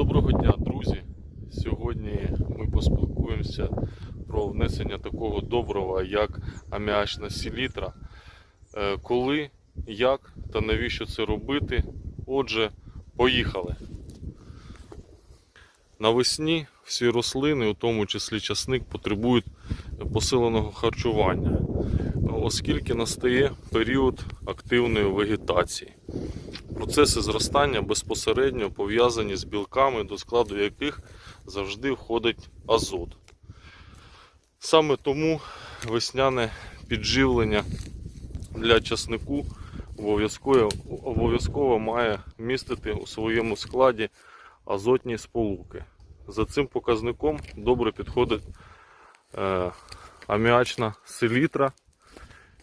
Доброго дня, друзі! Сьогодні ми поспілкуємося про внесення такого доброго, як аміачна селітра. Е, Коли, як та навіщо це робити? Отже, поїхали. Навесні всі рослини, у тому числі часник, потребують посиленого харчування, оскільки настає період активної вегетації. Процеси зростання безпосередньо пов'язані з білками, до складу яких завжди входить азот. Саме тому весняне підживлення для часнику обов'язково, обов'язково має містити у своєму складі азотні сполуки. За цим показником добре підходить е, аміачна селітра,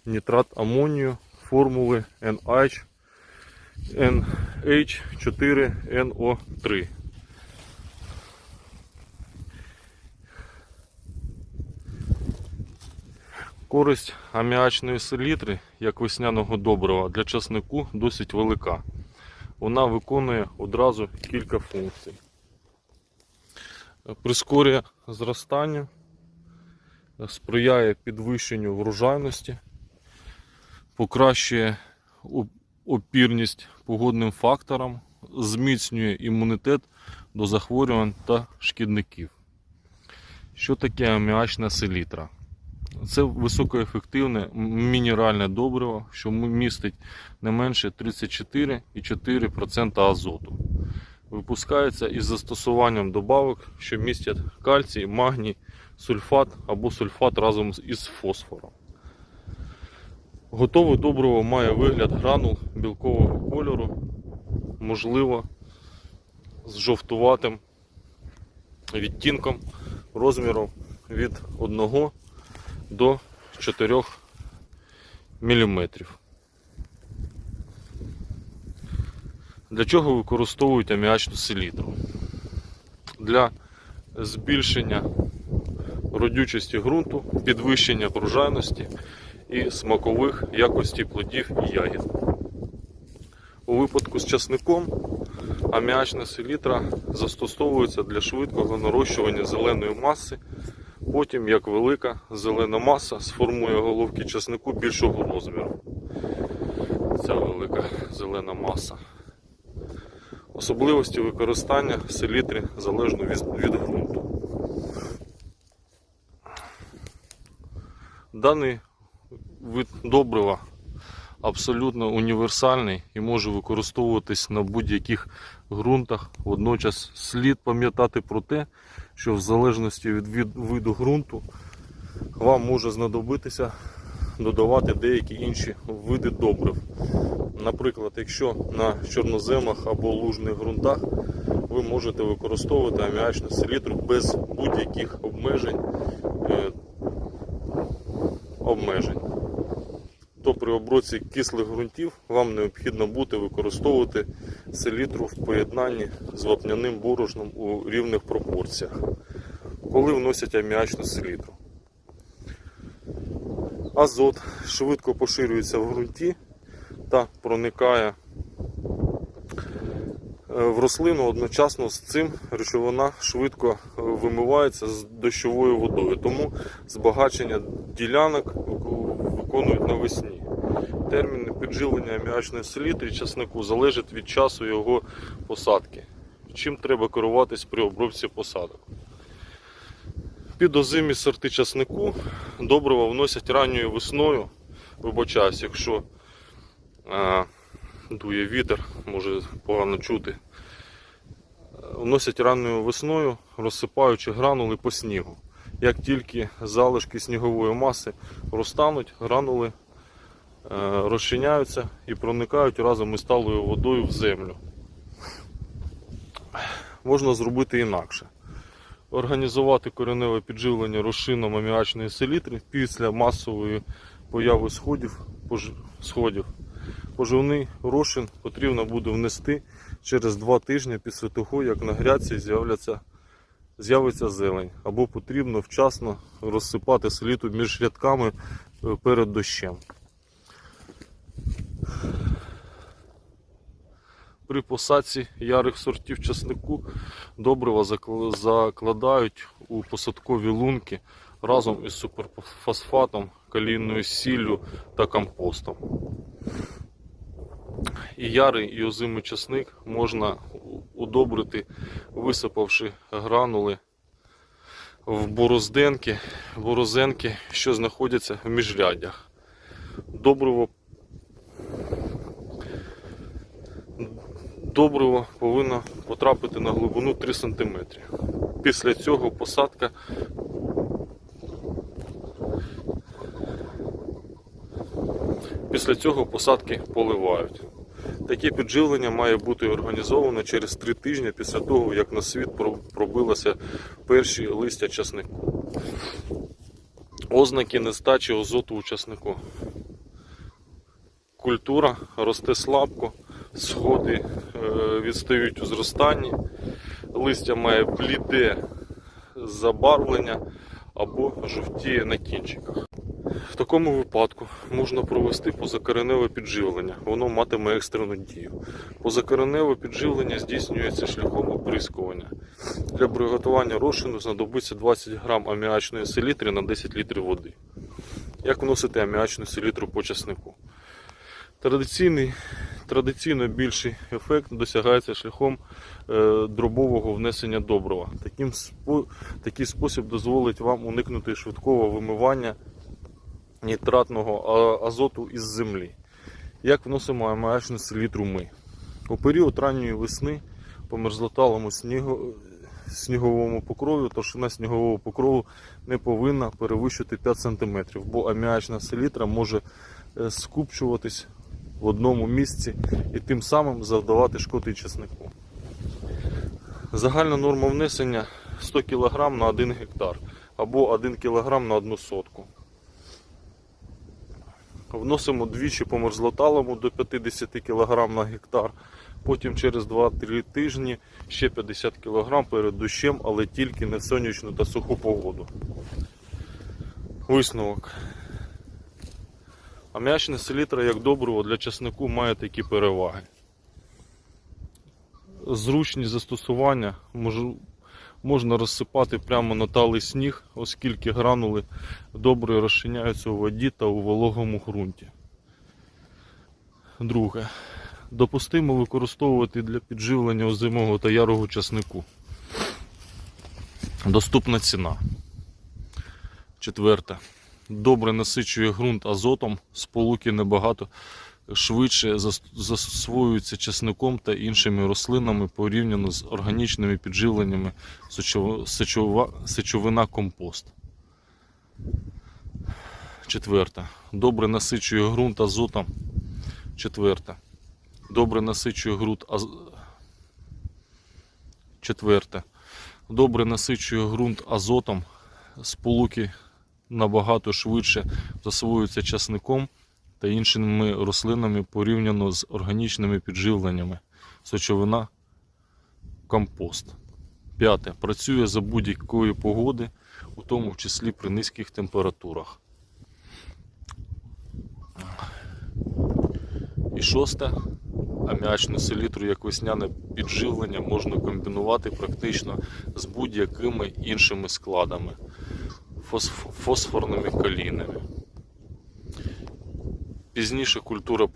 нітрат амонію формули NH NH4NO3. Користь аміачної селітри як весняного добрива для часнику досить велика. Вона виконує одразу кілька функцій. Прискорює зростання, сприяє підвищенню врожайності, покращує опірність погодним факторам, зміцнює імунітет до захворювань та шкідників. Що таке аміачна селітра? Це високоефективне мінеральне добриво, що містить не менше 34,4% азоту. Випускається із застосуванням добавок, що містять кальцій, магній, сульфат або сульфат разом із фосфором. Готове добриво має вигляд гранул білкового кольору, можливо, з жовтуватим відтінком розміром від 1 до 4 мм. Для чого використовують аміачну селітру? Для збільшення родючості ґрунту, підвищення врожайності і смакових якостей плодів і ягід. У випадку з часником аміачна селітра застосовується для швидкого нарощування зеленої маси. Потім, як велика зелена маса сформує головки часнику більшого розміру. Ця велика зелена маса. Особливості використання селітри залежно від, від ґрунту. Даний вид добрива абсолютно універсальний і може використовуватись на будь-яких ґрунтах. Водночас слід пам'ятати про те, що в залежності від виду ґрунту вам може знадобитися додавати деякі інші види добрив. Наприклад, якщо на чорноземах або лужних ґрунтах ви можете використовувати аміачну селітру без будь-яких обмежень. е, обмежень то при обробці кислих ґрунтів вам необхідно буде використовувати селітру в поєднанні з вапняним борошном у рівних пропорціях, коли вносять аміачну селітру. Азот швидко поширюється в ґрунті та проникає е, в рослину одночасно з цим речовина швидко е, вимивається з дощовою водою, тому збагачення ділянок виконують навесні. Термін підживлення аміачної селітри часнику залежить від часу його посадки. Чим треба керуватись при обробці посадок. Під озимі сорти часнику добрива вносять ранньою весною. Вибачаюсь, якщо а, дує вітер, може погано чути. Вносять ранньою весною, розсипаючи гранули по снігу. Як тільки залишки снігової маси розтануть, гранули е, розчиняються і проникають разом із талою водою в землю. Можна зробити інакше. Організувати кореневе підживлення розчином аміачної селітри після масової появи сходів, пож... сходів. Поживний розчин потрібно буде внести через 2 тижні після того, як на грядці з'являться з'явиться зелень, або потрібно вчасно розсипати селіту між рядками е, перед дощем. При посадці ярих сортів часнику добрива закладають у посадкові лунки разом із суперфосфатом, калійною сіллю та компостом. І ярий і озимий часник можна удобрити, висипавши гранули в борозденки, борозенки, що знаходяться в міжряддях. Добриво добриво повинно потрапити на глибину 3 см. Після цього посадка Після цього посадки поливають. Таке підживлення має бути організовано через 3 тижні після того, як на світ про- пробилося перші листя часнику. Ознаки нестачі азоту у часнику. Культура росте слабко, сходи е, відстають у зростанні, листя має бліде забарвлення або жовтіє на кінчиках. В такому випадку можна провести позакореневе підживлення. Воно матиме екстрену дію. Позакореневе підживлення здійснюється шляхом оприскування. Для приготування розчину знадобиться 20 грам аміачної селітри на 10 літрів води. Як вносити аміачну селітру по часнику? Традиційний, традиційно більший ефект досягається шляхом е, дробового внесення добрива. Таким такий спосіб дозволить вам уникнути швидкого вимивання нітратного азоту із землі. Як вносимо аміачну селітру ми? У період ранньої весни по мерзлоталому снігу, сніговому покрові товщина снігового покрову не повинна перевищити 5 см, бо аміачна селітра може е, скупчуватись в одному місці і тим самим завдавати шкоди чеснику. Загальна норма внесення 100 кг на 1 гектар або 1 кг на 1 сотку. Вносимо двічі по мерзлоталому до 50 кг на гектар. Потім через 2-3 тижні ще 50 кг перед дощем, але тільки не сонячну та суху погоду. Висновок. Аміачна селітра як добриво для часнику має такі переваги. Зручні застосування можна розсипати прямо на талий сніг, оскільки гранули добре розчиняються у воді та у вологому ґрунті. Друге. Допустимо використовувати для підживлення озимого та ярого часнику. Доступна ціна. Четверте. Добре насичує ґрунт азотом, сполуки набагато швидше зас- засвоюються часником та іншими рослинами порівняно з органічними підживленнями сечовина компост. Четверте. Добре насичує ґрунт азотом. Четверте. Добре насичує ґрунт аз... Четверте. Добре насичує ґрунт азотом. Сполуки набагато швидше засвоюються часником та іншими рослинами порівняно з органічними підживленнями. Сочовина компост. П'яте. Працює за будь-якої погоди, у тому числі при низьких температурах. І шосте. Аміачну селітру як весняне підживлення можна комбінувати практично з будь-якими іншими складами фосфорними калійними. Пізніше культура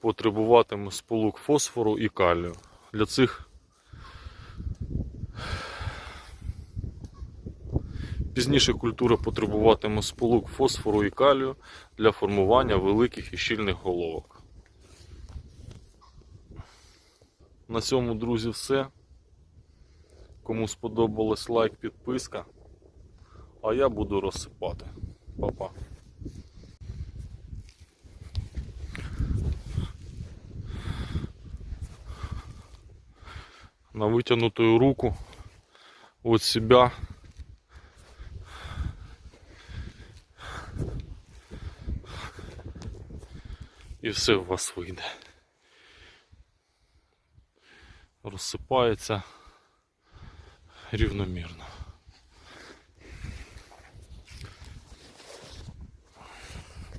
потребуватиме сполук фосфору і калію. Для цих Пізніше культура потребуватиме сполук фосфору і калію для формування великих і щільних головок. На цьому, друзі, все. Кому сподобалось лайк, підписка. А я буду розсипати. Па-па. На вытянутую руку от себя і все у вас вийде. Розсипається рівномірно.